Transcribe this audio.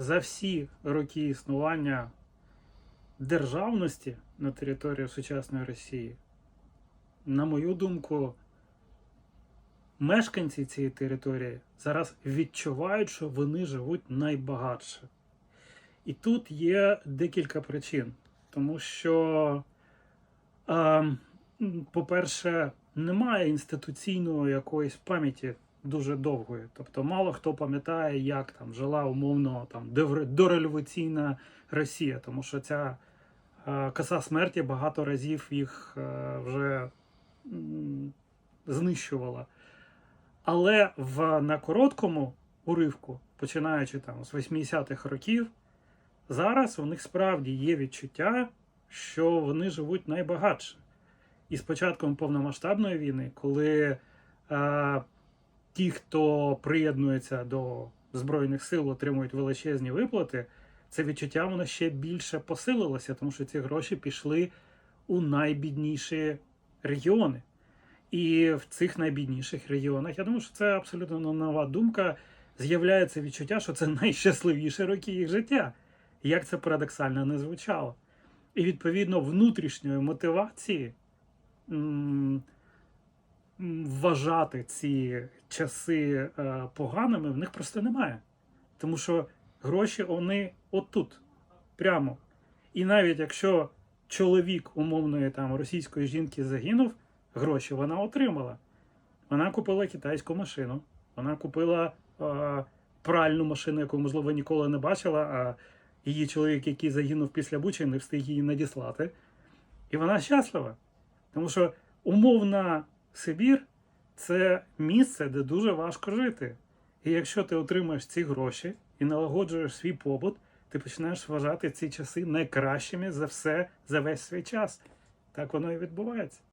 за всі роки існування державності на території сучасної Росії, на мою думку, мешканці цієї території зараз відчувають, що вони живуть найбагатше. І тут є декілька причин. Тому що, е, по-перше, немає інституційної якоїсь пам'яті дуже довгої. Тобто, мало хто пам'ятає, як там жила умовно там дореволюційна Росія, тому що ця е, коса смерті багато разів їх е, вже м, знищувала. Але в, на короткому уривку, починаючи там з 80-х років, зараз у них справді є відчуття, що вони живуть найбагатше. І з початком повномасштабної війни, коли е, ті, хто приєднується до Збройних сил, отримують величезні виплати, це відчуття воно ще більше посилилося, тому що ці гроші пішли у найбідніші регіони. І в цих найбідніших регіонах, я думаю, що це абсолютно нова думка. З'являється відчуття, що це найщасливіші роки їх життя. Як це парадоксально не звучало. І відповідно внутрішньої мотивації м, вважати ці часи е, поганими в них просто немає. Тому що гроші вони отут, прямо. І навіть якщо чоловік умовної там російської жінки загинув, гроші вона отримала. Вона купила китайську машину, вона купила е, пральну машину, яку, можливо, ніколи не бачила, а її чоловік, який загинув після Бучі, не встиг її надіслати. І вона щаслива. Тому що умовна Сибір це місце, де дуже важко жити. І якщо ти отримаєш ці гроші і налагоджуєш свій побут, ти починаєш вважати ці часи найкращими за все за весь свій час. Так воно і відбувається.